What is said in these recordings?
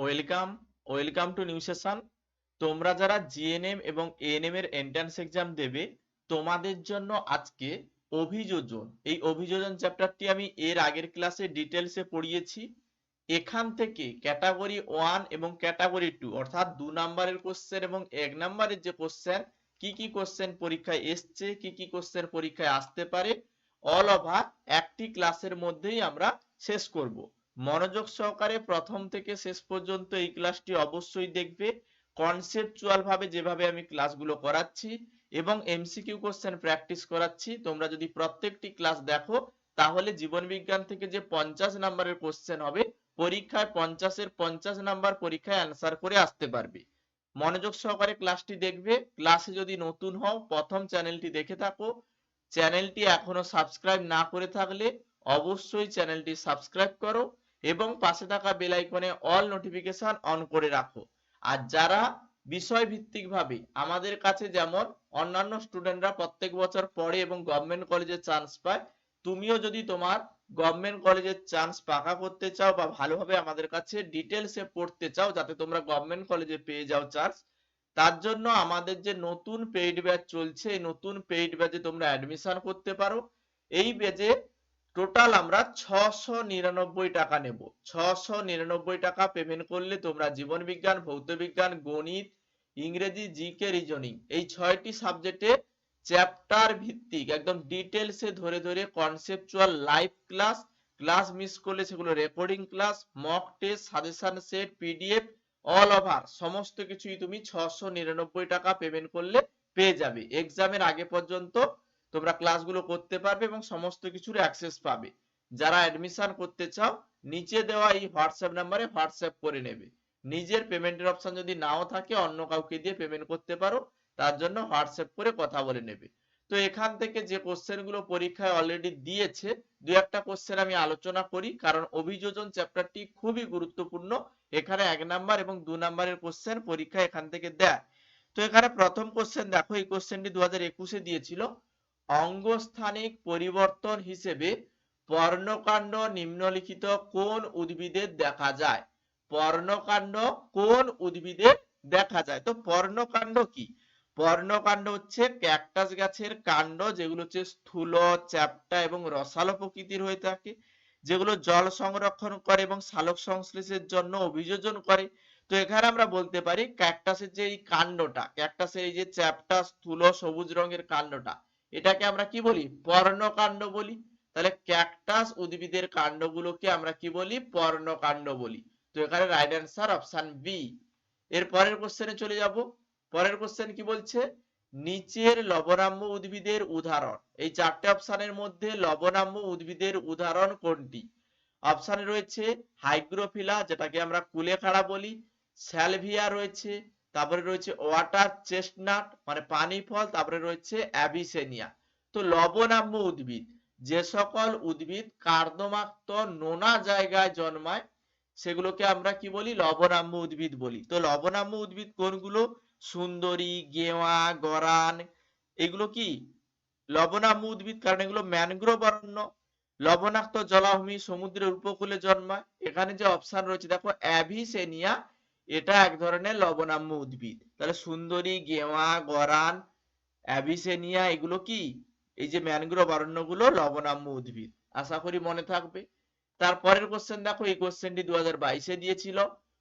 Welcome welcome to new session. তোমরা যারা GNM এবং এএনএম এর এন্ট্রান্স এক্সাম দেবে, তোমাদের জন্য আজকে অভিযোজন। এই অভিযোজন চ্যাপ্টারটি আমি এর আগের ক্লাসে ডিটেলসে পড়িয়েছি। এখান থেকে ক্যাটাগরি ওয়ান এবং ক্যাটাগরি টু অর্থাৎ দু নাম্বারের কোশ্চেন এবং এক নাম্বারের যে কোশ্চেন কি কি কোশ্চেন পরীক্ষায় এসছে, কি কি কোশ্চেন পরীক্ষায় আসতে পারে অল ওভার একটি ক্লাসের মধ্যেই আমরা শেষ করব। মনোযোগ সহকারে প্রথম থেকে শেষ পর্যন্ত এই ক্লাসটি অবশ্যই দেখবে। কনসেপচুয়াল ভাবে যেভাবে আমি ক্লাসগুলো করাচ্ছি এবং এমসিকিউ কোশ্চেন প্র্যাকটিস করাচ্ছি, তোমরা যদি প্রত্যেকটি ক্লাস দেখো, তাহলে জীবন বিজ্ঞান থেকে যে পঞ্চাশ নাম্বারের কোশ্চেন হবে, পরীক্ষায় পঞ্চাশের পঞ্চাশ নাম্বার পরীক্ষায় অ্যান্সার করে আসতে পারবে। মনোযোগ সহকারে ক্লাসটি দেখবে। ক্লাসে যদি নতুন হও, প্রথম চ্যানেলটি দেখে থাকো। চ্যানেলটি এখনও সাবস্ক্রাইব না করে থাকলে অবশ্যই চ্যানেলটি সাবস্ক্রাইব করো। এবং পাশে থাকা বেল আইকনে অল নোটিফিকেশন অন করে রাখো। আর যারা বিষয় ভিত্তিক ভাবে আমাদের কাছে যেমন অন্যান্য স্টুডেন্টরা প্রত্যেক বছর পড়ে এবং গভর্নমেন্ট কলেজে চান্স পায়, তুমিও যদি তোমার গভর্নমেন্ট কলেজের চান্স পাকা করতে চাও বা ভালোভাবে আমাদের কাছে ডিটেলসে পড়তে চাও, যাতে তোমরা গভর্নমেন্ট কলেজে পেয়ে যাও চান্স তার জন্য আমাদের যে নতুন পেইড ব্যাচ চলছে, এই নতুন পেইড ব্যাচে তোমরা অ্যাডমিশন করতে পারো। এই ব্যাচে টোটাল আমরা ছশো নিরানব্বই টাকা নেব। ছশো নিরানব্বই টাকা পেমেন্ট করলে তোমরা জীবন বিজ্ঞান ভৌত বিজ্ঞান গণিত, ইংরেজি জিকে রিজনিং এই ছয়টি সাবজেক্টে চ্যাপ্টার ভিত্তিক একদম ডিটেলসে ধরে ধরে conceptual live class class miss করলে সেগুলো recording class mock test suggestion set PDF all over সমস্ত কিছুই তুমি ছশো নিরানব্বই টাকা পেমেন্ট করলে পেয়ে যাবে। এক্সামের আগে পর্যন্ত তোমরা ক্লাসগুলো করতে পারবে এবং সমস্ত কিছুর অ্যাক্সেস পাবে। যারা অ্যাডমিশন করতে চাও, নিচে দেওয়া এই হোয়াটসঅ্যাপ নাম্বারে হোয়াটসঅ্যাপ করে নেবে। নিজের পেমেন্টের অপশন যদি নাও থাকে, অন্য কাউকে দিয়ে পেমেন্ট করতে পারো, তার জন্য হোয়াটসঅ্যাপ করে কথা বলে নেবে। তো এখান থেকে যে কোশ্চেনগুলো পরীক্ষায় অলরেডি দিয়েছে, দু একটা কোশ্চেন আমি আলোচনা করি, কারণ অভিযোজন চ্যাপ্টারটি খুবই গুরুত্বপূর্ণ। এখানে এক নাম্বার এবং দু নাম্বারের কোশ্চেন পরীক্ষা এখান থেকে দেয়। তো এখানে প্রথম কোশ্চেন দেখো, এই কোশ্চেনটি দু হাজার একুশে দিয়েছিল। অঙ্গস্থানিক পরিবর্তন হিসেবে পর্ণকাণ্ড নিম্নলিখিত কোন উদ্ভিদের দেখা যায়? পর্ণকাণ্ড কোন উদ্ভিদের দেখা যায়? তো পর্ণকাণ্ড কি? পর্ণকাণ্ড হচ্ছে ক্যাকটাস গাছের কাণ্ড, যেগুলো হচ্ছে স্থূল, চ্যাপ্টা এবং রসালো প্রকৃতির হয়ে থাকে, যেগুলো জল সংরক্ষণ করে এবং সালোক সংশ্লেষের জন্য অভিযোজন করে। তো এখানে আমরা বলতে পারি ক্যাকটাসের যে এই কাণ্ডটা, ক্যাকটাসের এই যে চ্যাপ্টা, স্থূল সবুজ রঙের কাণ্ডটা এটাকে আমরা কি বলি? পর্ণকাণ্ড বলি। তাহলে ক্যাকটাস উদ্ভিদের কাণ্ডগুলোকে আমরা কি বলি? পর্ণকাণ্ড বলি। তো এখানে রাইট অ্যান্সার অপশন বি এর পরের কোশ্চেনে চলে যাব। পরের কোশ্চেন কি বলছে? নিচের লবণাম্য উদ্ভিদের উদাহরণ। এই চারটে অপশনের মধ্যে লবণাম্য উদ্ভিদের উদাহরণ কোনটি? অপশনে রয়েছে হাইগ্রোফিলা, যেটাকে আমরা কুলেখাড়া বলি। স্যালভিয়া রয়েছে। তারপরে রয়েছে ওয়াটার চেস্টনাট মানে পানি ফল, তারপরে রয়েছে অ্যাবিসেনিয়া। তো লবণাম্য উদ্ভিদ, যে সকল উদ্ভিদ কার্দমাক্ত নোনা জায়গায় জন্মায়, সেগুলোকে আমরা কি বলি? লবণাম্য উদ্ভিদ বলি। তো লবণাম্য উদ্ভিদ কোনগুলো? সুন্দরী, গেওয়া, গরান, এগুলো কি? লবণাম্য উদ্ভিদ, কারণ এগুলো ম্যানগ্রোভ অরণ্য। লবণাক্ত জলাভূমি সমুদ্রের উপকূলে জন্মায়। এখানে যে অপশন রয়েছে, দেখো অ্যাভিসেনিয়া এটা এক ধরনের লবণাম্য উদ্ভিদ। তাহলে সুন্দরী, গেওয়া, গরান, অ্যাভিসেনিয়া, এগুলো কি? এই যে ম্যানগ্রোভ অরণ্যগুলো লবণাম্য উদ্ভিদ। আশা করি মনে থাকবে। তারপরের কোশ্চেন দেখো, এই কোশ্চেনটি দু হাজার বাইশে দিয়েছিল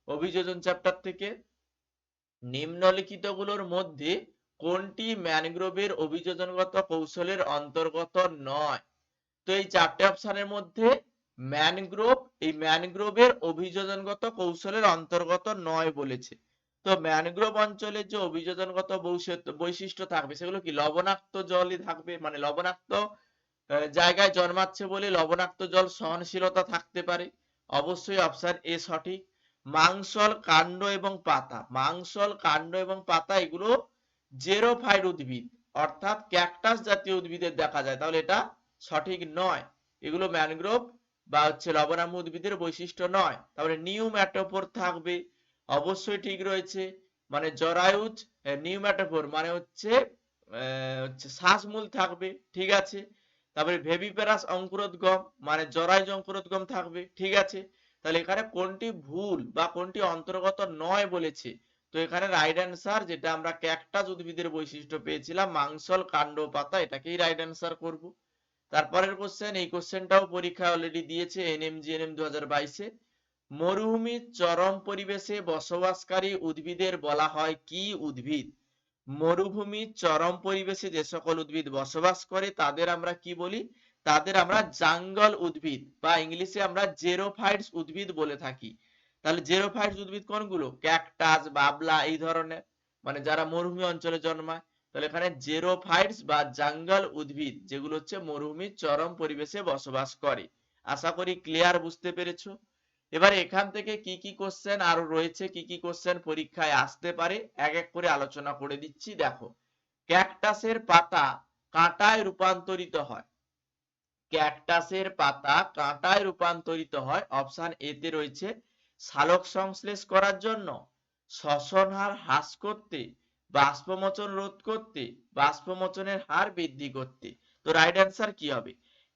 অভিযোজন চ্যাপ্টার থেকে। নিম্নলিখিতগুলোর মধ্যে কোনটি ম্যানগ্রোভের অভিযোজনগত কৌশলের অন্তর্গত নয়? তো এই চারটে অপশনের মধ্যে ম্যানগ্রোভ, এই ম্যানগ্রোভের অভিযোজনগত কৌশলের অন্তর্গত নয় বলেছে। তো ম্যানগ্রোভ অঞ্চলের যে অভিযোজনগত বৈশিষ্ট্য থাকবে, সেগুলো কি? লবণাক্ত জলই থাকবে? মানে লবণাক্ত জায়গায় জন্মাচ্ছে বলে লবণাক্ত জল সহনশীলতা থাকতে পারে? অবশ্যই অপশন এ সঠিক। মাংসল, কাণ্ড এবং পাতা। মাংসল, কাণ্ড এবং পাতা এগুলো জেরোফাইট উদ্ভিদ, অর্থাৎ ক্যাকটাস জাতীয় উদ্ভিদের দেখা যায়। তাহলে এটা সঠিক নয়। এগুলো ম্যানগ্রোভ বা হচ্ছে লবণাম্য উদ্ভিদের বৈশিষ্ট্য নয়। তাহলে নিউম্যাটোফোর থাকবে। অবশ্যই ঠিক রয়েছে। মানে জরায়ুজ নিউম্যাটোফোর মানে হচ্ছে হচ্ছে শ্বাসমূল থাকবে। ঠিক আছে? তারপরে ভেবিপেরাস অঙ্কুরোদ্গম মানে জরায়ুজ অঙ্কুরোদ্গম থাকবে। ঠিক আছে? তাহলে এখানে কোনটি ভুল বা কোনটি অন্তর্গত নয় বলেছে? তো এখানে রাইট অ্যান্সার যেটা আমরা ক্যাকটাস উদ্ভিদের বৈশিষ্ট্য পেয়েছিলাম, মাংসল কাণ্ড পাতা এটাকেই রাইট অ্যান্সার করব। তারপরের কোশ্চেন এই কোশ্চেনটাও পরীক্ষা অলরেডি দিয়েছে এনএমজিএনএম দু হাজার বাইশে। মরুভূমির চরম পরিবেশে বসবাসকারী উদ্ভিদের বলা হয় কি উদ্ভিদ? মরুভূমির চরম পরিবেশে যে সকল উদ্ভিদ বসবাস করে, তাদের আমরা কি বলি? তাদের আমরা জাঙ্গল উদ্ভিদ বা ইংলিশে আমরা জেরোফাইটস উদ্ভিদ বলে থাকি। তাহলে জেরোফাইটস উদ্ভিদ কোনগুলো? ক্যাকটাস, বাবলা, এই ধরনের। মানে যারা মরুভূমি অঞ্চলে জন্মায় তাহলে এখানে জেরোফাইটস বা জাঙ্গল উদ্ভিদ, যেগুলো হচ্ছে মরুভূমির চরম পরিবেশে বসবাস করে। আশা করি ক্লিয়ার বুঝতে পেরেছ? এবার এখান থেকে কি কি কোশ্চেন আরও রয়েছে, কি কি কোশ্চেন পরীক্ষায় আসতে পারে, এক এক করে আলোচনা করে দিচ্ছি। দেখো ক্যাকটাসের পাতা কাঁটায় রূপান্তরিত হয়। ক্যাকটাসের পাতা কাঁটায় রূপান্তরিত হয় অপশন এ তে রয়েছে সালোক সংশ্লেষ করার জন্য, শ্বসন হার হ্রাস করতে বাষ্পমোচন রোধ করতে, বাষ্পমোচনের হার বৃদ্ধি করতে। তো রাইট অ্যান্সার কি হবে?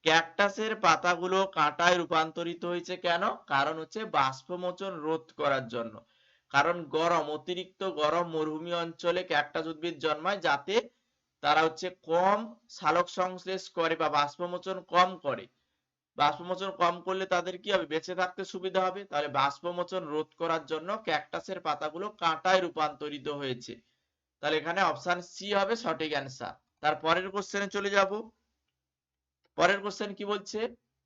ক্যাকটাসের পাতাগুলো কাঁটায় রূপান্তরিত হয়েছে কেন? কারণ হচ্ছে বাষ্পমোচন রোধ করার জন্য। কারণ গরম, অতিরিক্ত গরম মরুভূমি অঞ্চলে ক্যাকটাস উদ্ভিদ জন্মায় যাতে তারা হচ্ছে কম সালোক সংশ্লেষ করে বা বাষ্পমোচন কম করে। বাষ্পমোচন কম করলে তাদের কি হবে? বেঁচে থাকতে সুবিধা হবে। তাহলে বাষ্পমোচন রোধ করার জন্য ক্যাকটাসের পাতাগুলো কাঁটায় রূপান্তরিত হয়েছে। তাহলে এখানে অপশন সি হবে সঠিক অ্যান্সার তার পরের কোশ্চেনে চলে যাব। পরের কোশ্চেন কি বলছে?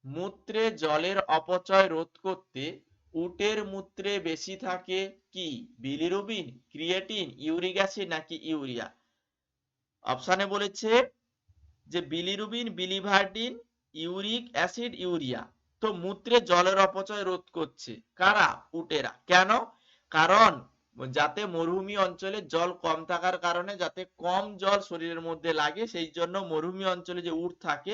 মূত্রে জলের অপচয় রোধ করতে উটের মূত্রে বেশি থাকে কি? বিলিরুবিন, ক্রিয়েটিন, ইউরিক অ্যাসিড নাকি ইউরিয়া? অপশানে বলেছে যে bilirubin biliverdin uric acid, urea. তো মূত্রে জলের অপচয় রোধ করছে কারা? উটেরা। কেন? কারণ যাতে মরুভূমি অঞ্চলে জল কম থাকার কারণে, যাতে কম জল শরীরের মধ্যে লাগে, সেই জন্য মরুভূমি অঞ্চলে যে উট থাকে,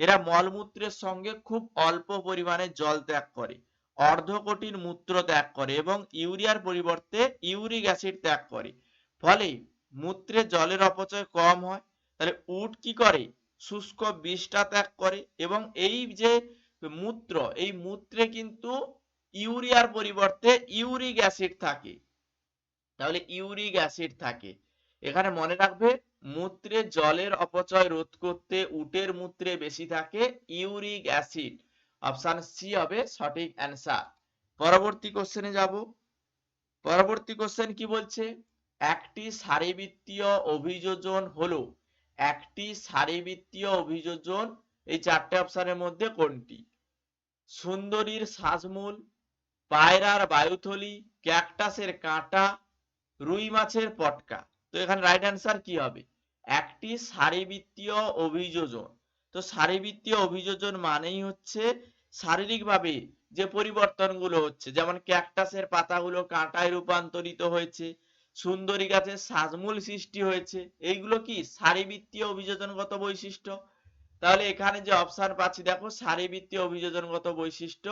এরা মলমূত্রের সঙ্গে খুব অল্প পরিমাণে জল ত্যাগ করে অর্ধকটিন মূত্র ত্যাগ করে এবং ইউরিয়ার পরিবর্তে ইউরিক অ্যাসিড ত্যাগ করে। ফলে মূত্রে জলের অপচয় কম হয়, তাহলে উট কি করে? শুষ্ক বিষটা ত্যাগ করে এবং এই যে মূত্র, এই মূত্রে কিন্তু ইউরিয়ার পরিবর্তে ইউরিক অ্যাসিড থাকে। তাহলে ইউরিক অ্যাসিড থাকে। এখানে মনে রাখবে, মূত্রে জলের অপচয় রোধ করতে উটের মূত্রে বেশি থাকে ইউরিক অ্যাসিড। অপশন সি হবে সঠিক অ্যান্সার। পরবর্তী কোশ্চেনে যাব। পরবর্তী কোশ্চেন কি বলছে? একটি সারিবৃত্তীয় অভিযোজন হলো, একটি সারিবৃত্তীয় অভিযোজন এই চারটে অপশনের মধ্যে কোনটি? সুন্দরীর শ্বাসমূল পায়রার বায়ুথলি, ক্যাকটাসের কাঁটা রুই মাছের পটকা। তো এখানে রাইট অ্যান্সার কি হবে? একটি সারিবৃত্তীয় অভিযোজন। তো সারিবৃত্তীয় অভিযোজন মানেই হচ্ছে শারীরিকভাবে যে পরিবর্তনগুলো হচ্ছে, যেমন ক্যাকটাসের পাতাগুলো কাঁটায় রূপান্তরিত হয়েছে, সুন্দরী গাছের শ্বাসমূল সৃষ্টি হয়েছে, এইগুলো কি সারিবৃত্তীয় অভিযোজনগত বৈশিষ্ট্য? তাহলে এখানে যে অপশন পাচ্ছি, দেখো সারিবৃত্তীয় অভিযোজনগত বৈশিষ্ট্য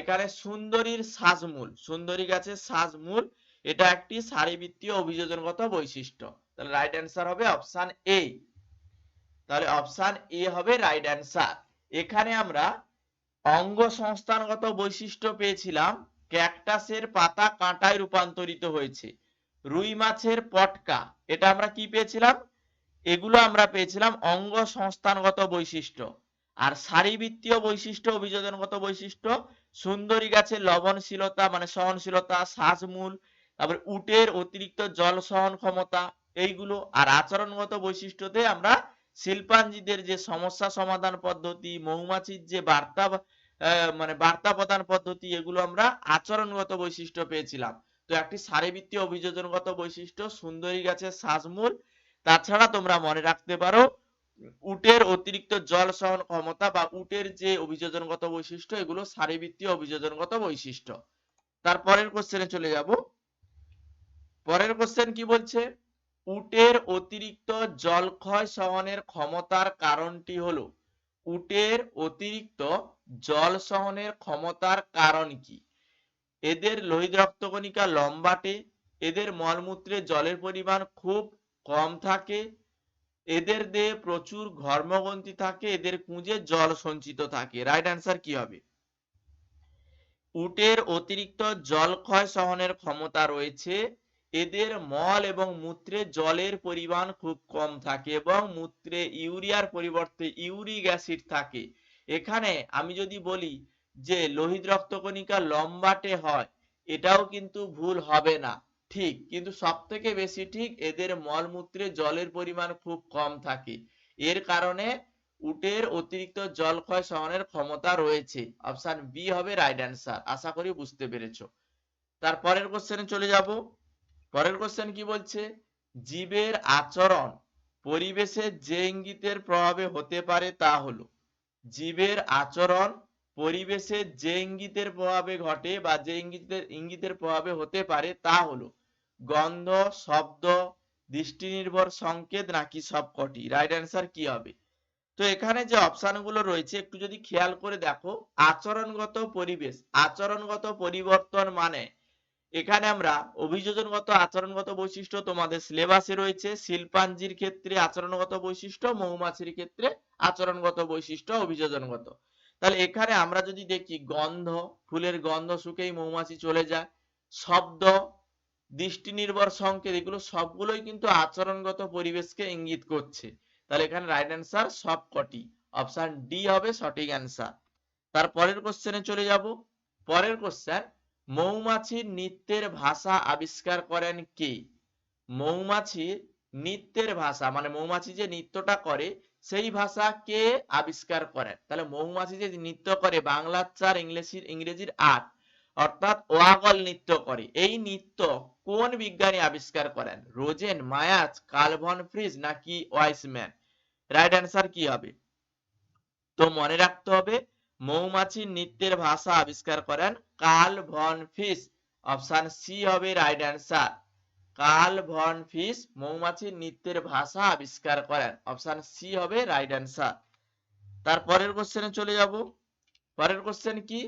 এখানে সুন্দরীর শ্বাসমূল সুন্দরী গাছের শ্বাসমূল এটা একটি সারিবৃত্তীয় অভিযোজনগত বৈশিষ্ট্য। তাহলে রাইট অ্যান্সার হবে অপশন এ তাহলে অপশন এ হবে রাইট অ্যান্সার এখানে আমরা অঙ্গ সংস্থানগত বৈশিষ্ট্য পেয়েছিলাম। ক্যাকটাসের পাতা কাঁটায় রূপান্তরিত হয়েছে। রুই মাছের পটকা, এটা আমরা কি পেয়েছিলাম? এগুলো আমরা পেয়েছিলাম অঙ্গ সংস্থানগত বৈশিষ্ট্য। আর সারিবৃত্তীয় বৈশিষ্ট্য, অভিযোজনগত বৈশিষ্ট্য, সুন্দরী গাছের লবণশীলতা মানে সহনশীলতা শ্বাসমূল তারপরে উটের অতিরিক্ত জল সহন ক্ষমতা, এইগুলো আর আচরণগত বৈশিষ্ট্যতে আমরা শিল্পাঞ্জিদের যে সমস্যা সমাধান পদ্ধতি, মৌমাছির যে বার্তা মানে বার্তা প্রদান পদ্ধতি, এগুলো আমরা আচরণগত বৈশিষ্ট্য পেয়েছিলাম। তো একটি সারিবৃত্তীয় অভিযোজনগত বৈশিষ্ট্য, সুন্দরী গাছের শ্বাসমূল তাছাড়া তোমরা মনে রাখতে পারো, উটের অতিরিক্ত জল সহন ক্ষমতা বা উটের যে অভিযোজনগত বৈশিষ্ট্য, এগুলো সারিবৃত্তীয় অভিযোজনগত বৈশিষ্ট্য। তারপরের কোশ্চেনে চলে যাব। পরের কোশ্চেন কি বলছে? উটের অতিরিক্ত জলক্ষয় সহনের ক্ষমতার কারণটি হলো, উটের অতিরিক্ত জল সহনের ক্ষমতার কারণ কি? এদের লোহিত রক্তকণিকা লম্বাটে এদের মলমূত্রে জলের পরিমাণ খুব কম থাকে, এদের দেহে প্রচুর ঘর্মগ্রন্থি থাকে, এদের কুঁজে জল সঞ্চিত থাকে। রাইট অ্যান্সার কি হবে? উটের অতিরিক্ত জলক্ষয় সহনের ক্ষমতা রয়েছে এদের মল এবং মূত্রে জলের পরিমাণ খুব কম থাকে এবং মূত্রে ইউরিয়ার পরিবর্তে ইউরিক অ্যাসিড থাকে। এখানে আমি যদি বলি যে লোহিত রক্তকণিকা লম্বাটে হয়, এটাও কিন্তু ভুল হবে না। ঠিক, কিন্তু সব থেকে বেশি ঠিক এদের মলমূত্রে জলের পরিমাণ খুব কম থাকে। এর কারণে উটের অতিরিক্ত জলক্ষয় সহনের ক্ষমতা রয়েছে। অপশন বি হবে রাইট অ্যান্সার। আশা করি বুঝতে পেরেছ। তারপরের কোশ্চেনে চলে যাব। পরের কোশ্চেন কি বলছে? জীবের আচরণ পরিবেশের যে ইঙ্গিতের প্রভাবে হতে পারে তা হলো, জীবের আচরণ পরিবেশের যে ইঙ্গিতের প্রভাবে ঘটে বা যে ইঙ্গিতের ইঙ্গিতের প্রভাবে হতে পারে তা হলো, গন্ধ, শব্দ দৃষ্টি নির্ভর সংকেত নাকি সবকটি? রাইট অ্যান্সার কি হবে? তো এখানে যে অপশনগুলো রয়েছে, একটু যদি খেয়াল করে দেখো, আচরণগত পরিবেশ, আচরণগত পরিবর্তন মানে এখানে আমরা অভিযোজনগত আচরণগত বৈশিষ্ট্য তোমাদের সিলেবাসে রয়েছে, শিল্পাঞ্জির ক্ষেত্রে আচরণগত বৈশিষ্ট্য, মৌমাছির ক্ষেত্রে আচরণগত বৈশিষ্ট্য, অভিযোজনগত। তাহলে এখানে আমরা যদি দেখি গন্ধ, ফুলের গন্ধ শুকেই মৌমাছি চলে যায়, শব্দ দৃষ্টি নির্ভর সংকেত, এগুলো সবগুলোই কিন্তু আচরণগত পরিবেশকে ইঙ্গিত করছে। তাহলে এখানে রাইট অ্যান্সার সব কটি অপশন ডি হবে সঠিক অ্যান্সার তার পরের কোশ্চেনে চলে যাব। পরের কোশ্চেন মৌমাছির নৃত্যের ভাষা আবিষ্কার করেন কে? মৌমাছির নৃত্যের ভাষা মানে মৌমাছি যে নৃত্যটা করে, সেই ভাষা কে আবিষ্কার করেন? তাহলে মৌমাছি যে নৃত্য করে বাংলার চার ইংরেজির ইংরেজির আট, অর্থাৎ ওয়াগল নৃত্য করে, এই নৃত্য কোন বিজ্ঞানী আবিষ্কার করেন? রোজেন, মায়াজ, কালভন ফ্রিজ নাকি ওয়াইসম্যান? রাইট অ্যান্সার কি হবে? তো মনে রাখতে হবে মৌমাছির নৃত্যের ভাষা আবিষ্কার করেন Karl von Frisch. Option C হবে right answer Karl von Frisch মৌমাছির নৃত্যের ভাষা আবিষ্কার করেন। অপশন সি হবে রাইট অ্যান্সার তারপরের কোশ্চেনে চলে যাব। পরের কোশ্চেন কি?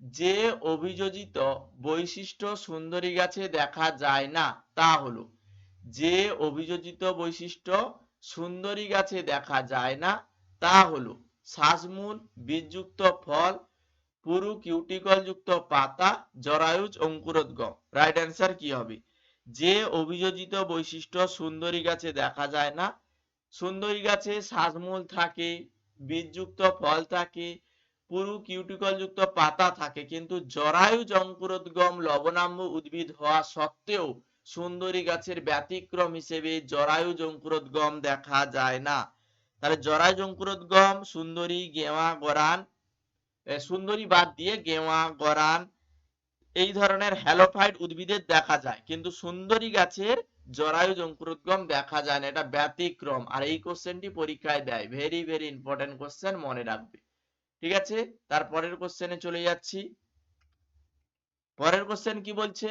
যে অভিযোজিত বৈশিষ্ট্য সুন্দরী গাছে দেখা যায় না, তা হলো, যে অভিযোজিত বৈশিষ্ট্য সুন্দরী গাছে দেখা যায় না, তা হলো শ্বাসমূল বীজযুক্ত ফল, পুরু কিউটিকল যুক্ত পাতা, জরায়ুজ, অঙ্কুরোদ্গম। রাইট অ্যান্সার কি হবে? যে অভিযোজিত বৈশিষ্ট্য সুন্দরী গাছে দেখা যায় না, সুন্দরী গাছে শ্বাসমূল থাকে, বীজযুক্ত ফল থাকে, পুরু কিউটিকল যুক্ত পাতা থাকে, কিন্তু জরায়ুজ, অঙ্কুরোদ্গম লবণাম্ব উদ্ভিদ হওয়া সত্ত্বেও সুন্দরী গাছের ব্যতিক্রম হিসেবে জরায়ুজ, অঙ্কুরোদ্গম দেখা যায় না। তাহলে জরায়ুজ অঙ্কুরোদ্গম সুন্দরী গেওয়া গরান সুন্দরী বাদ দিয়ে গেওয়া গরান, এই ধরনের হ্যালোফাইট উদ্ভিদের দেখা যায়। কিন্তু সুন্দরী গাছের জরায়ুজ অঙ্কুরোদ্গম দেখা যায় না, এটা ব্যতিক্রম। আর এই কোশ্চেনটি পরীক্ষায় দেয়। ভেরি ভেরি ইম্পর্টেন্ট কোশ্চেন মনে রাখবে। ঠিক আছে? তারপরের কোশ্চেনে চলে যাচ্ছি। পরের কোশ্চেন কি বলছে?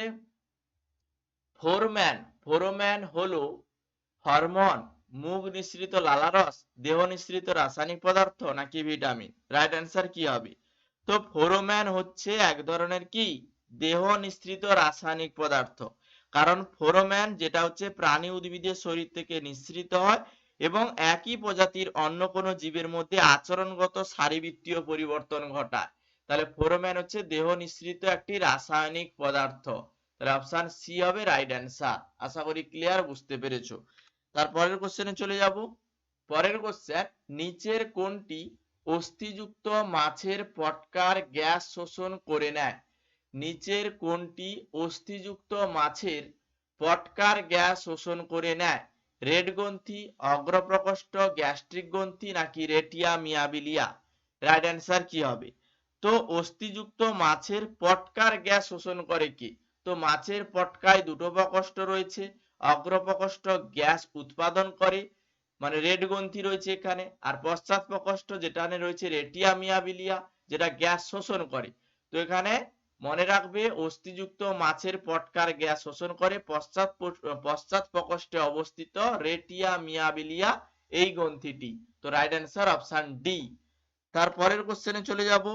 ফোরম্যান ফোরম্যান হলো হরমোন। মুখ নিঃসৃত লালারস দেহ নিঃসৃত রাসায়নিক পদার্থ নাকি ভিটামিন? রাইট অ্যান্সার কি হবে? তো ফোরোম্যান হচ্ছে এক ধরনের কি? দেহ নিঃসৃত রাসায়নিক পদার্থ। কারণ ফোরোম্যান যেটা হচ্ছে প্রাণী উদ্ভিদের শরীর থেকে নিঃসৃত হয় এবং একই প্রজাতির অন্য কোনো জীবের মধ্যে আচরণগত শারীরবৃত্তীয় পরিবর্তন ঘটায়। তাহলে ফোরোম্যান হচ্ছে দেহ নিঃসৃত একটি রাসায়নিক পদার্থ। তাহলে অপশন সি হবে রাইট অ্যান্সার আশা করি ক্লিয়ার বুঝতে পেরেছ। তারপরের কোশ্চেনে চলে যাব। পরের কোশ্চেন নিচের কোনটি অস্থিযুক্ত মাছের পটকার গ্যাস শোষণ করে নেয়। নিচের কোনটি অস্থিযুক্ত মাছের পটকার গ্যাস শোষণ করে নেয়। রেড গ্রন্থি, অগ্রপ্রকোষ্ঠ, গ্যাস্ট্রিক গ্রন্থি নাকি রেটিয়া মিয়াবিলিয়া? রাইট অ্যান্সার কি হবে? তো অস্থিযুক্ত মাছের পটকার গ্যাস শোষণ করে কি? তো মাছের পটকায় দুটো প্রকোষ্ঠ রয়েছে। অগ্রপ্রকোষ্ঠ গ্যাস উৎপাদন করে মানে রেড গ্রন্থি রয়েছে এখানে, আর পশ্চাৎ প্রকোষ্ঠ যেটানে রয়েছে, রেটিয়া মিয়াবিলিয়া, যেটা গ্যাস শোষণ করে। তো এখানে মনে রাখবে, অস্থিযুক্ত মাছের পটকার গ্যাস শোষণ করে, পশ্চাৎ পশ্চাৎ প্রকোষ্ঠে অবস্থিত রেটিয়া মিয়াবিলিয়া, এই গ্রন্থিটি। তো রাইট অ্যান্সার অপশন ডি তারপরের কোশ্চেনে চলে যাব।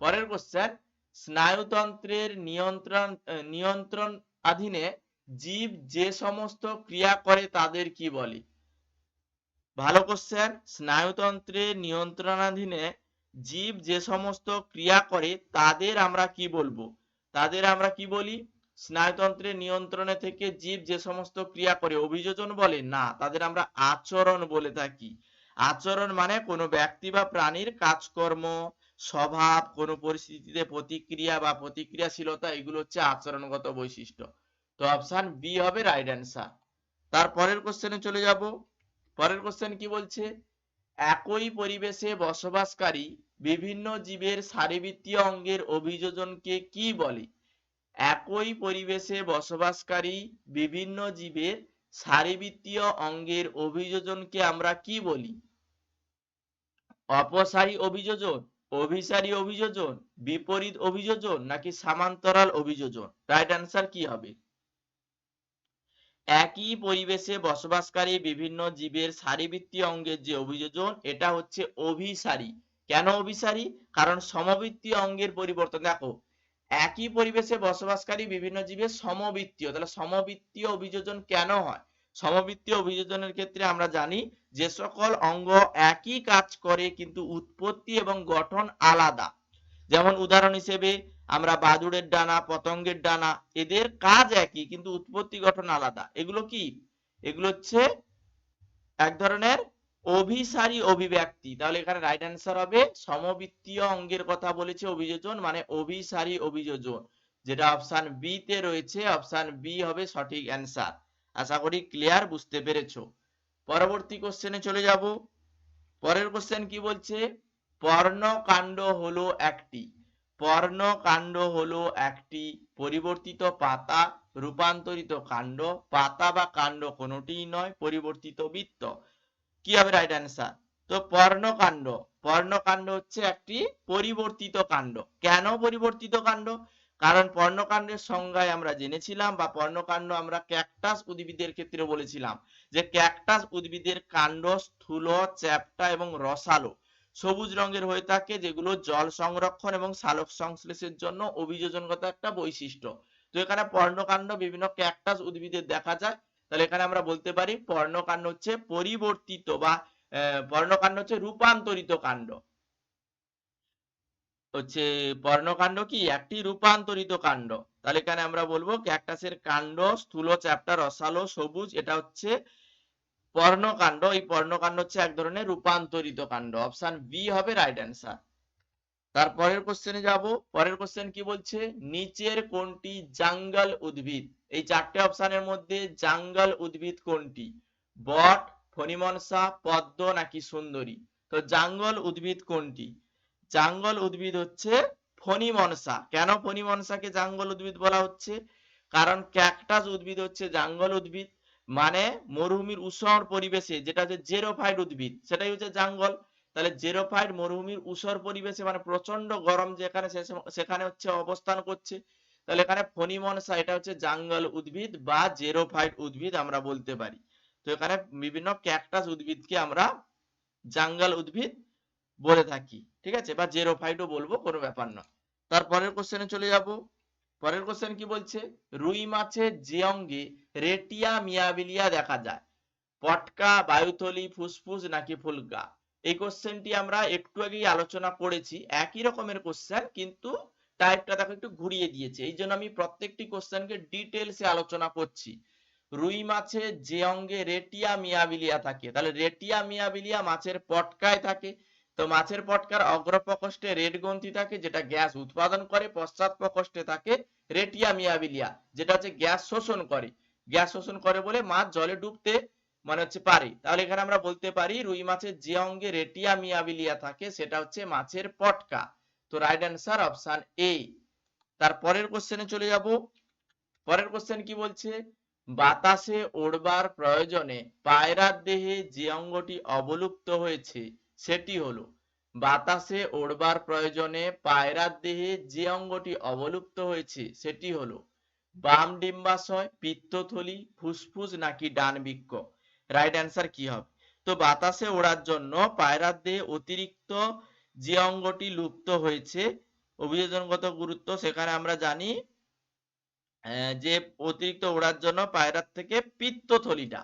পরের কোশ্চেন স্নায়ুতন্ত্রের নিয়ন্ত্রণ নিয়ন্ত্রণ অধীনে জীব যে সমস্ত ক্রিয়া করে তাদের কি বলে? ভালো কোশ্চেন স্নায়ুতন্ত্রের নিয়ন্ত্রণাধীনে জীব যে সমস্ত ক্রিয়া করে তাদের আমরা কি বলব? তাদের আমরা কি বলি? স্নায়ুতন্ত্রের নিয়ন্ত্রণে থেকে জীব যে সমস্ত ক্রিয়া করে, অভিযোজন বলে? না, তাদের আমরা আচরণ বলে থাকি। আচরণ মানে কোনো ব্যক্তি বা প্রাণীর কাজকর্ম, স্বভাব, কোনো পরিস্থিতিতে প্রতিক্রিয়া বা প্রতিক্রিয়াশীলতা, এগুলো হচ্ছে আচরণগত বৈশিষ্ট্য। তো অপশন বি হবে রাইট অ্যান্সার তারপরের কোশ্চেনে চলে যাব। পরের কোশ্চেন কি বলছে? একই পরিবেশে বসবাসকারী বিভিন্ন জীবের শারীরবৃত্তীয় অঙ্গের অভিযোজনকে কি বলে? একই পরিবেশে বসবাসকারী বিভিন্ন জীবের শারীরবৃত্তীয় অঙ্গের অভিযোজনকে আমরা কি বলি? অপসারী অভিযোজন, অভিসারী অভিযোজন, বিপরীত অভিযোজন নাকি সামান্তরাল অভিযোজন? রাইট অ্যান্সার কি হবে? একই পরিবেশে বসবাসকারী বিভিন্ন জীবের শারীরবৃত্তীয় অঙ্গের যে অভিযোজন, এটা হচ্ছে অভিসারী। কেন অভিসারী? কারণ সমবৃত্তীয় অঙ্গের পরিবর্তন। দেখো, একই পরিবেশে বসবাসকারী বিভিন্ন জীবের সমবৃত্তীয়। তাহলে সমবৃত্তীয় অভিযোজন কেন হয়? সমবৃত্তীয় অভিযোজনের ক্ষেত্রে আমরা জানি যে সকল অঙ্গ একই কাজ করে, কিন্তু উৎপত্তি এবং গঠন আলাদা। যেমন উদাহরণ হিসেবে আমরা বাদুড়ের ডানা, পতঙ্গের ডানা, এদের কাজ একই, কিন্তু উৎপত্তি গঠন আলাদা। এগুলো কি? এগুলো হচ্ছে এক ধরনের অভিসারী অভিব্যক্তি। তাহলে এখানে রাইট অ্যান্সার হবে সমবৃত্তীয় অঙ্গের কথা বলেছে অভিযোজন মানে অভিসারী অভিযোজন, যেটা অপশন বি তে রয়েছে। অপশন বি হবে সঠিক অ্যান্সার আশা করি ক্লিয়ার বুঝতে পেরেছ। পরবর্তী কোশ্চেনে চলে যাব। পরের কোশ্চেন কি বলছে? পর্ণকাণ্ড হলো একটি। পর্ণকাণ্ড হলো একটি পরিবর্তিত পাতা, রূপান্তরিত কাণ্ড। পাতা বা কাণ্ড কোনোটিই নয়, পরিবর্তিত বৃত্ত। কি হবে রাইট অ্যান্সার তো পর্ণকাণ্ড। পর্ণকাণ্ড হচ্ছে একটি পরিবর্তিত কাণ্ড। কেন পরিবর্তিত কাণ্ড? কারণ পর্ণকাণ্ডের সংজ্ঞায় আমরা জেনেছিলাম বা পর্ণকাণ্ড আমরা ক্যাকটাস উদ্ভিদের ক্ষেত্রে বলেছিলাম যে ক্যাকটাস উদ্ভিদের কাণ্ড স্থূল, চ্যাপ্টা এবং রসালো। সবুজ রঙের হয়ে থাকে, যেগুলো জল সংরক্ষণ এবং সালোক সংশ্লেষের জন্য অভিযোজনগত একটা বৈশিষ্ট্য। তো এখানে পর্ণকাণ্ড, বিভিন্ন ক্যাকটাস উদ্ভিদের দেখা যায়। তাহলে এখানে আমরা বলতে পারি পর্ণকাণ্ড হচ্ছে পরিবর্তিত বা পর্ণকাণ্ড হচ্ছে রূপান্তরিত কাণ্ড। হচ্ছে পর্ণকাণ্ড কি? একটি রূপান্তরিত কাণ্ড। তাহলে এখানে আমরা বলব ক্যাকটাসের কাণ্ড, স্থূল চ্যাপ্টার, রসালো, সবুজ, এটা হচ্ছে পর্ণকাণ্ড, এই পর্ণকাণ্ড হচ্ছে এক ধরনের রূপান্তরিত কাণ্ড। অপশন বি হবে রাইট অ্যান্সার তারপরের কোশ্চেনে যাব। পরের কোশ্চেন কি বলছে? নিচের কোনটি জাঙ্গল উদ্ভিদ? এই চারটে অপশনের মধ্যে জাঙ্গল উদ্ভিদ কোনটি? বট, ফণিমনসা, পদ্ম নাকি সুন্দরী? তো জাঙ্গল উদ্ভিদ কোনটি? জাঙ্গল উদ্ভিদ হচ্ছে ফণিমনসা। কেন ফণিমনসাকে জাঙ্গল উদ্ভিদ বলা হচ্ছে? কারণ ক্যাকটাস উদ্ভিদ হচ্ছে জাঙ্গল উদ্ভিদ। মানে মরুভূমির উষর পরিবেশে, যেটা হচ্ছে জেরোফাইট উদ্ভিদ, সেটাই হচ্ছে জাঙ্গল। তাহলে জেরোফাইট মরুভূমির উষর পরিবেশে মানে প্রচণ্ড গরম যেখানে সেখানে হচ্ছে অবস্থান করছে। তাহলে এখানে ফণিমনসা, এটা হচ্ছে জাঙ্গল উদ্ভিদ বা জেরোফাইট উদ্ভিদ আমরা বলতে পারি। তো এখানে বিভিন্ন ক্যাকটাস উদ্ভিদকে আমরা জাঙ্গল উদ্ভিদ বলে থাকি, ঠিক আছে? বা জেরোফাইটও বলব, কোনো ব্যাপার না তারপরের কোশ্চেনে চলে যাব। পরের কোশ্চেন কি বলছে? রুই মাছের যে অঙ্গে রেটিয়া মিয়াবিলিয়া দেখা যায়। পটকা, বায়ুথলি, ফুসফুস নাকি ফুলগা এই কোশ্চেনটি আমরা একটু আগেই আলোচনা করেছি। একই রকমের কোশ্চেন কিন্তু টাইপটা দেখো একটু ঘুরিয়ে দিয়েছে। এই জন্য আমি প্রত্যেকটি কোশ্চেনকে ডিটেলসে আলোচনা করছি। রুই মাছের যে অঙ্গে রেটিয়া মিয়াবিলিয়া থাকে। তাহলে রেটিয়া মিয়াবিলিয়া মাছের পটকায় থাকে। তো মাছের পটকার অগ্রপ্রকোষ্ঠে রেড গ্রন্থি থাকে, যেটা গ্যাস উৎপাদন করে, পশ্চাৎ প্রকোষ্ঠে থাকে রেটিয়া মিয়াবিলিয়া, যেটা হচ্ছে গ্যাস শোষণ করে। গ্যাস শোষণ করে বলে মাছ জলে ডুবতে মানে হচ্ছে পারে। তাহলে এখানে আমরা বলতে পারি রুই মাছের যে অঙ্গে রেটিয়া মিয়াবিলিয়া থাকে, সেটা হচ্ছে মাছের পটকা। তো রাইট অ্যান্সার অপশন এ তার পরের কোশ্চেনে চলে যাব। পরের কোশ্চেন কি বলছে? বাতাসে ওড়বার প্রয়োজনে পায়রার দেহে যে অঙ্গটি অবলুপ্ত হয়েছে সেটি হলো, বাতাসে ওড়বার প্রয়োজনে পায়রার দেহে যে অঙ্গটি অবলুপ্ত হয়েছে সেটি হলো, বাম ডিম্বাশয়, পিত্তথলি, ফুসফুস নাকি ডান বৃক্ক। রাইট অ্যান্সার কি হবে? তো বাতাসে ওড়ার জন্য পায়রার দেহে অতিরিক্ত যে অঙ্গটি লুপ্ত হয়েছে, অভিযোজনগত গুরুত্ব সেখানে আমরা জানি যে অতিরিক্ত ওড়ার জন্য পায়রার থেকে পিত্তথলিটা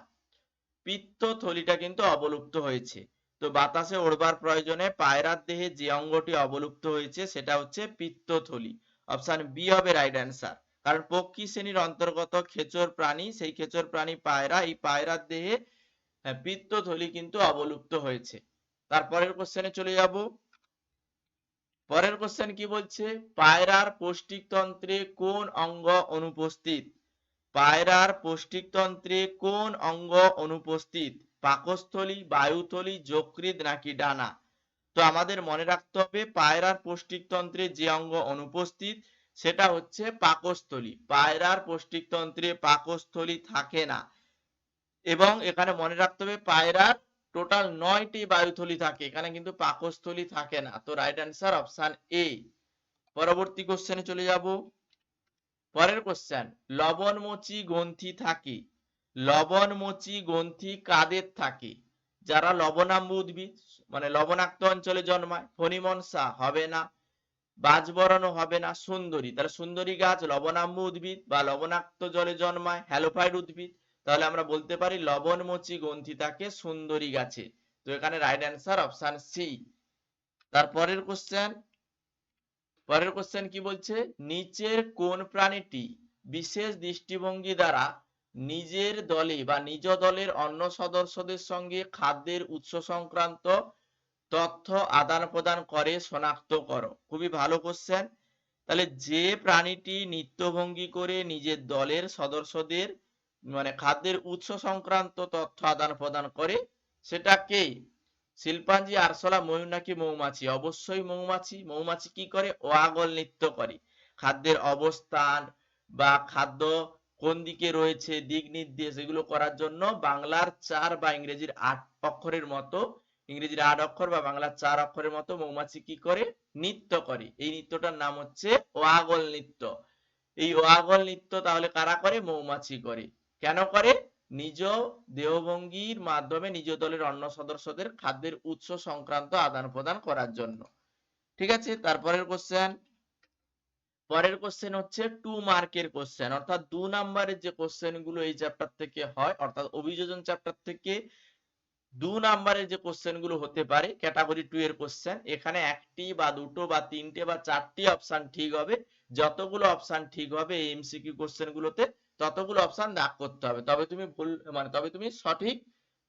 পিত্তথলিটা কিন্তু অবলুপ্ত হয়েছে। তো বাতাসে ওড়বার প্রয়োজনে পায়রার দেহে যে অঙ্গটি অবলুপ্ত হয়েছে সেটা হচ্ছে পিত্তথলি। অপশন বি হবে রাইট অ্যান্সার। কারণ পক্ষী শ্রেণির অন্তর্গত খেচর প্রাণী সেই খেচর প্রাণী পায়রা এই পায়রার দেহে হ্যাঁ, পিত্তথলি কিন্তু অবলুপ্ত হয়েছে। তারপরের কোশ্চেনে চলে যাব। পরের কোশ্চেন কি বলছে? পায়রার পৌষ্টিকতন্ত্রে কোন অঙ্গ অনুপস্থিত? পায়রার পৌষ্টিকতন্ত্রে কোন অঙ্গ অনুপস্থিত? পাকস্থলী, বায়ুথলি, যকৃৎ নাকি ডানা? তো আমাদের মনে রাখতে হবে পায়রার পৌষ্টিকতন্ত্রে যে অঙ্গ অনুপস্থিত, সেটা হচ্ছে পাকস্থলী। পায়রার পৌষ্টিকতন্ত্রে পাকস্থলী থাকে না। এবং এখানে মনে রাখতে হবে পায়রার টোটাল নয়টি বায়ুথলি থাকে। এখানে কিন্তু পাকস্থলী থাকে না। তো রাইট অ্যান্সার অপশন এ। পরবর্তী কোশ্চেনে চলে যাব। পরের কোশ্চেন লবণমোচী গ্রন্থি থাকে। লবণমোচী গ্রন্থি কাদের থাকে? যারা লবণাম্ব উদ্ভিদ মানে লবণাক্ত অঞ্চলে জন্মায় ফণিমনসা হবে না বাজবরণও হবে না, সুন্দরী। তাহলে সুন্দরী গাছ লবণাম্ব উদ্ভিদ বা লবণাক্ত জলে জন্মায়, হ্যালোফাইড উদ্ভিদ, তাহলে আমরা বলতে পারি লবণমোচী গ্রন্থি থাকে সুন্দরী গাছে। তো এখানে রাইট অ্যান্সার অপশন সি তারপরের কোশ্চেন পরের কোশ্চেন কি বলছে? নিচের কোন প্রাণীটি বিশেষ দৃষ্টিভঙ্গি দ্বারা নিজের দলে বা নিজ দলের অন্য সদস্যদের সঙ্গে খাদ্যের উৎস সংক্রান্ত তথ্য আদান প্রদান করে শনাক্ত করো। খুবই ভালো কোশ্চেন তাহলে যে প্রাণীটি নিত্যভঙ্গি করে নিজের দলের সদস্যদের মানে খাদ্যের উৎস সংক্রান্ত তথ্য আদান প্রদান করে, সেটা কে? শিল্পাঞ্জি, আরশোলা, ময়ূর নাকি মৌমাছি? অবশ্যই মৌমাছি। মৌমাছি কি করে? ওয়াগল নৃত্য করে। খাদ্যের অবস্থান বা খাদ্য কোন দিকে রয়েছে, দিক নির্দেশ, এগুলো করার জন্য বাংলার চার বা ইংরেজির আট অক্ষরের মতো, ইংরেজির আট অক্ষর বা বাংলার চার অক্ষরের মতো মৌমাছি কি করে? নৃত্য করে। এই নৃত্যটার নাম হচ্ছে ওয়াগল নৃত্য। এই ওয়াগল নৃত্য তাহলে কারা করে? মৌমাছি করে। কেন করে? নিজ দেহভঙ্গির মাধ্যমে নিজ দলের অন্য সদস্যদের খাদ্যের উৎস সংক্রান্ত আদান প্রদান করার জন্য। ঠিক আছে? তারপরের কোশ্চেন পরের কোশ্চেন হচ্ছে টু মার্কের কোশ্চেন অর্থাৎ দু নাম্বারের যে কোশ্চেনগুলো এই চ্যাপ্টার থেকে হয়, অর্থাৎ অভিযোজন চ্যাপ্টার থেকে দু নাম্বারের যে কোশ্চেনগুলো হতে পারে ক্যাটাগরি টু এর কোশ্চেন এখানে একটি বা দুটো বা তিনটে বা চারটি অপশন ঠিক হবে, যতগুলো অপশন ঠিক হবে এই এমসিকিউ কোশ্চেন গুলোতে, ততগুলো অপশন দাগ করতে হবে। তবে তুমি ভুল মানে তবে তুমি সঠিক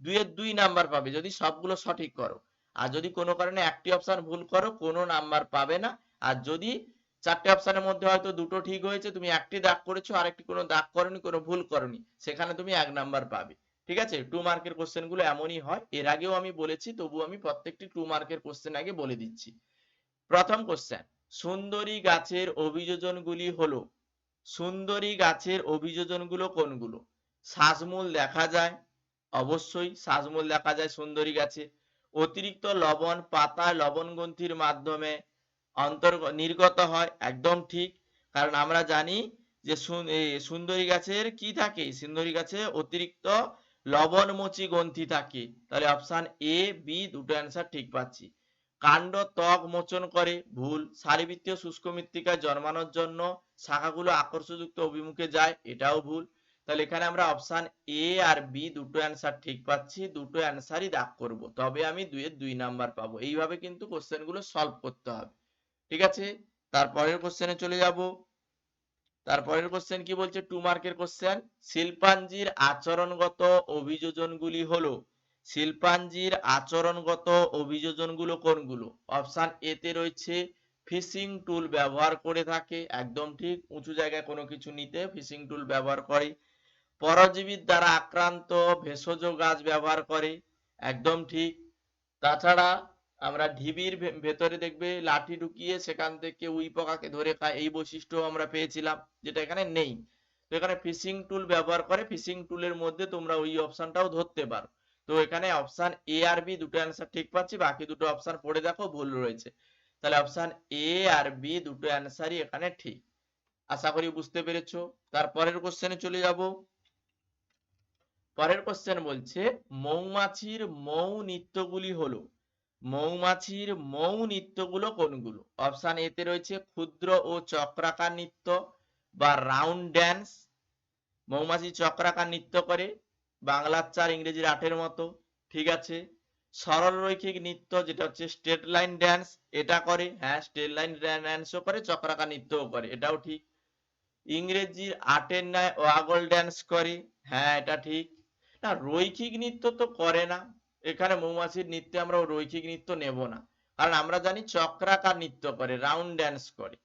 দুইয়ের দুই নাম্বার পাবে, যদি সবগুলো সঠিক করো। আর যদি কোনো কারণে একটি অপশন ভুল করো, কোনো নাম্বার পাবে না। আর যদি চারটে অপশনের মধ্যে হয়তো দুটো ঠিক হয়েছে, তুমি একটি দাগ করেছ আর একটি কোনো দাগ করনি, কোনো ভুল করনি, সেখানে তুমি এক নাম্বার পাবে। ঠিক আছে? টু মার্কের কোশ্চেনগুলো এমনই হয়, এর আগেও আমি বলেছি তবু আমি প্রত্যেকটি টু মার্কের কোশ্চেন আগে বলে দিচ্ছি। প্রথম কোশ্চেন সুন্দরী গাছের অভিযোজনগুলি হলো, সুন্দরী গাছের অভিযোজনগুলো কোনগুলো? শ্বাসমূল দেখা যায়, অবশ্যই শ্বাসমূল দেখা যায় সুন্দরী গাছে। অতিরিক্ত লবণ, পাতা লবণ গ্রন্থির মাধ্যমে অন্তর্গ নির্গত হয়, একদম ঠিক। কারণ আমরা জানি যে সুন্দরী গাছের কি থাকে? সুন্দরী গাছে অতিরিক্ত লবণমোচী গ্রন্থি থাকে। তাহলে অপশন এ বি দুটো অ্যান্সার ঠিক পাচ্ছি। কাণ্ড ত্বক মোচন করে, ভুল। সারিবৃত্তীয় শুষ্ক মৃত্তিকায় জন্মানোর জন্য শাখাগুলো আকর্ষযুক্ত অভিমুখে যায়, এটাও ভুল। তাহলে এখানে আমরা অপশন এ আর বি দুটো অ্যান্সার ঠিক পাচ্ছি, দুটো অ্যান্সারই দাগ করব। তবে আমি দুইয়ের দুই নাম্বার পাবো। এইভাবে কিন্তু কোশ্চেনগুলো সলভ করতে হবে। ঠিক আছে? তারপরের কোশ্চেনে চলে যাব। তারপরের কোশ্চেন কি বলছে? টু মার্কের কোশ্চেন শিল্পাঞ্জির আচরণগত অভিযোজনগুলি হলো, শিল্পাঞ্জির আচরণগত অভিযোজনগুলো কোনগুলো? অপশন এ তে রয়েছে ফিশিং টুল ব্যবহার করে থাকে। একদম ঠিক, উঁচু জায়গায় কোনো কিছু নিতে ফিশিং টুল ব্যবহার করে। পরজীবীর দ্বারা আক্রান্ত ভেষজ গাছ ব্যবহার করে। একদম ঠিক। তাছাড়া আমরা ঢিবির ভেতরে দেখবে লাঠি ঢুকিয়ে সেখান থেকে উই পোকাকে ধরে খায়, এই বৈশিষ্ট্য আমরা পেয়েছিলাম, যেটা এখানে নেই। তো এখানে ফিশিং টুল ব্যবহার করে ফিশিং টুলের মধ্যে তোমরা ওই অপশনটাও ধরতে পারো। তো এখানে অপশন এ আর বি দুটো অ্যান্সার ঠিক পাচ্ছি, বাকি দুটো অপশন পড়ে দেখো, ভুল রয়েছে। তাহলে অপশন এ আর বি দুটো অ্যান্সারই এখানে ঠিক। আশা করি বুঝতে পেরেছ। তারপরের কোশ্চেনে চলে যাব। পরের কোশ্চেন বলছে, মৌমাছির মৌ নৃত্যগুলি হলো। মৌমাছির মৌ নৃত্যগুলো কোনগুলো? অপশন এ তে রয়েছে ক্ষুদ্র ও চক্রাকার নৃত্য বা রাউন্ড ড্যান্স মৌমাছি চক্রাকার নৃত্য করে, বাংলার চার, ইংরেজির আটের মতো। ঠিক আছে? সরল রৈখিক নৃত্য যেটা হচ্ছে স্ট্রেট লাইন ড্যান্স এটা করে হ্যাঁ স্ট্রেট লাইন ড্যান্সও করে, চক্রাকার নৃত্যও করে, এটাও ঠিক। ইংরেজির আটের ন্যায় ওয়াগল ড্যান্স করে হ্যাঁ এটা ঠিক। না, রৈখিক নৃত্য তো করে না। এখানে মৌমাছির নৃত্যে আমরা রৈখিক নৃত্য নেব না। কারণ আমরা জানি চক্রাকার নৃত্য করে রাউন্ড ড্যান্স করে।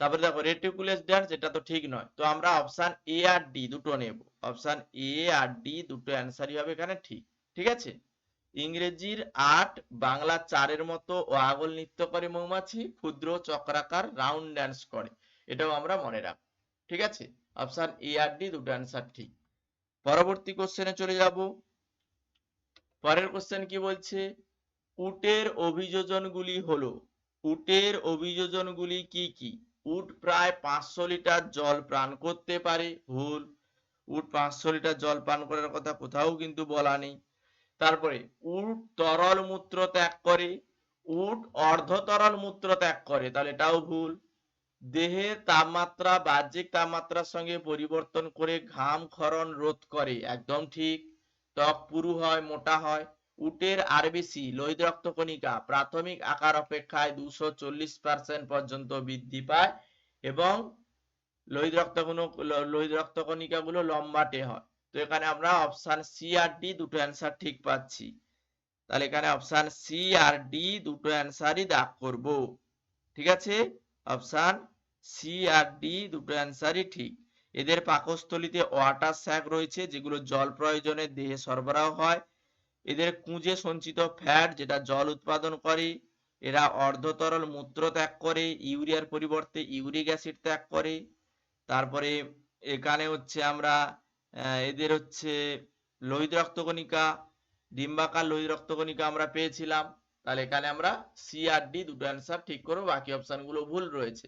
তারপরে দেখো রেটিকুলাস ড্যান্স এটা তো ঠিক নয়। তো আমরা অপশন এ আর ডি দুটো নেব। অপশন এ আর ডি দুটো অ্যান্সারই হবে এখানে ঠিক। ঠিক আছে? ইংরেজির আট, বাংলা চারের মতো ওয়াগল নৃত্য করে মৌমাছি, ক্ষুদ্র চক্রাকার রাউন্ড ড্যান্স করে। এটাও আমরা মনে রাখব। ঠিক আছে? অপশন এ আর ডি দুটো অ্যান্সার ঠিক। পরবর্তী কোশ্চেনে চলে যাব। পরের কোশ্চেন কি বলছে? উটের অভিযোজনগুলি হলো, উটের অভিযোজনগুলি কি কি? উট প্রায় পাঁচশো লিটার জল পান করতে পারে, ভুল। উট পাঁচশো লিটার জল পান করার কথা কোথাও কিন্তু বলা নেই। তারপরে, উট তরল মূত্র ত্যাগ করে, উট অর্ধ তরল মূত্র ত্যাগ করে, তাহলে এটাও ভুল। দেহের তাপমাত্রা বাহ্যিক তাপমাত্রার সঙ্গে পরিবর্তন করে ঘাম ক্ষরণ রোধ করে, একদম ঠিক। ত্বক পুরু হয়, মোটা হয়। উটের আরবিসি, লোহিত রক্ত কণিকা প্রাথমিক আকার অপেক্ষায় দুশো চল্লিশ পার্সেন্ট পর্যন্ত বৃদ্ধি পায় এবং লোহিত রক্ত লোহিত রক্ত কণিকা গুলো লম্বাটে হয়। তো এখানে আমরা অপশন সি আর ডি দুটো অ্যান্সার ঠিক পাচ্ছি। তাহলে এখানে অপশন সি আর ডি দুটো অ্যান্সারই দাগ করব। ঠিক আছে? অপশন সি আর ডি দুটো অ্যান্সারই ঠিক। এদের পাকস্থলিতে ওয়াটার স্যাক রয়েছে, যেগুলো জল প্রয়োজনে দেহে সরবরাহ হয়। এদের কুঁজে সঞ্চিত ফ্যাট, যেটা জল উৎপাদন করে। এরা অর্ধতরল মূত্র ত্যাগ করে, ইউরিয়ার পরিবর্তে ইউরিক অ্যাসিড ত্যাগ করে। তারপরে এখানে হচ্ছে আমরা এদের হচ্ছে লোহিত রক্তকণিকা, ডিম্বাকার লোহিত রক্তকণিকা আমরা পেয়েছিলাম। তাহলে এখানে আমরা সি আর ডি দুটো অ্যান্সার ঠিক করব, বাকি অপশনগুলো ভুল রয়েছে।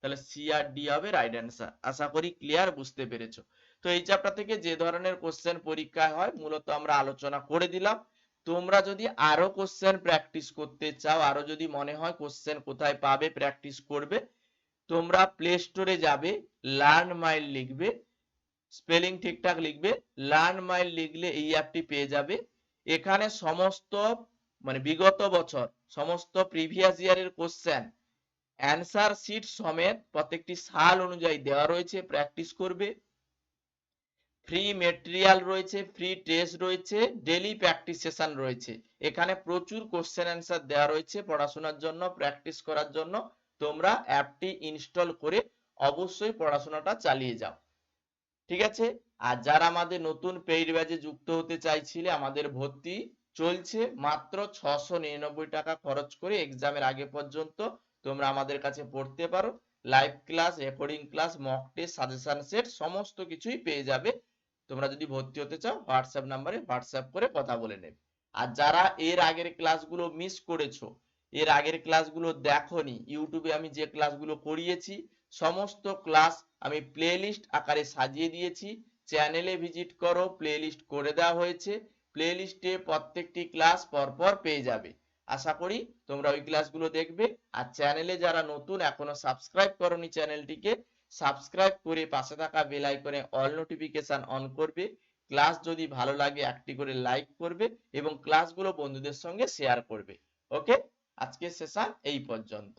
তাহলে সি আর ডি হবে রাইট অ্যান্সার আশা করি ক্লিয়ার বুঝতে পেরেছ। তো এই চ্যাপ্টার থেকে যে ধরনের কোশ্চেন পরীক্ষায় হয়, মূলত আমরা আলোচনা করে দিলাম। তোমরা যদি আরও কোশ্চেন প্র্যাকটিস করতে চাও, আরও যদি মনে হয় কোশ্চেন কোথায় পাবে প্র্যাকটিস করবে, তোমরা প্লে স্টোরে যাবে লার্ন মাইল লিখবে স্পেলিং ঠিকঠাক লিখবে লার্ন মাইল লিখলে এই অ্যাপটি পেয়ে যাবে। এখানে সমস্ত মানে বিগত বছর, সমস্ত প্রিভিয়াস ইয়ারের কোশ্চেন অ্যান্সার শিট সমেত প্রত্যেকটি সাল অনুযায়ী দেওয়া রয়েছে প্র্যাকটিস করবে। ফ্রি মেটেরিয়াল রয়েছে ফ্রি টেস্ট রয়েছে ডেলি প্র্যাকটিস সেশন রয়েছে। এখানে প্রচুর কোশ্চেন অ্যান্সার দেওয়া রয়েছে পড়াশোনার জন্য প্র্যাকটিস করার জন্য। তোমরা অ্যাপটি ইনস্টল করে অবশ্যই পড়াশোনাটা চালিয়ে যাও। ঠিক আছে? আর যারা আমাদের নতুন পেইড ব্যাচে যুক্ত হতে চাইছিলে, আমাদের ভর্তি চলছে মাত্র ছশো টাকা খরচ করে এক্সামের আগে পর্যন্ত। তোমরা আমাদের কাছে পড়তে পারো। Live class recording class mock test suggestion set সমস্ত কিছুই পেয়ে যাবে। তোমরা যদি ভর্তি হতে চাও হোয়াটসঅ্যাপ নাম্বারে হোয়াটসঅ্যাপ করে কথা বলে নেবে। আর যারা এর আগের ক্লাসগুলো মিস করেছ, এর আগের ক্লাসগুলো দেখোনি ইউটিউবে আমি যে ক্লাসগুলো করিয়েছি, সমস্ত ক্লাস আমি প্লেলিস্ট আকারে সাজিয়ে দিয়েছি। চ্যানেলে ভিজিট করো প্লেলিস্ট করে দেওয়া হয়েছে। প্লেলিস্টে প্রত্যেকটি ক্লাস পরপর পেয়ে যাবে। আশা করি তোমরা ওই ক্লাসগুলো দেখবে। আর চ্যানেলে যারা নতুন, এখনও সাবস্ক্রাইব করনি চ্যানেলটিকে সাবস্ক্রাইব করে পাশে থাকা বেল আইকনে অল নোটিফিকেশন অন করবে। ক্লাস যদি ভালো লাগে, একটি করে লাইক করবে এবং ক্লাসগুলো বন্ধুদের সঙ্গে শেয়ার করবে। ওকে আজকের সেশন এই পর্যন্ত।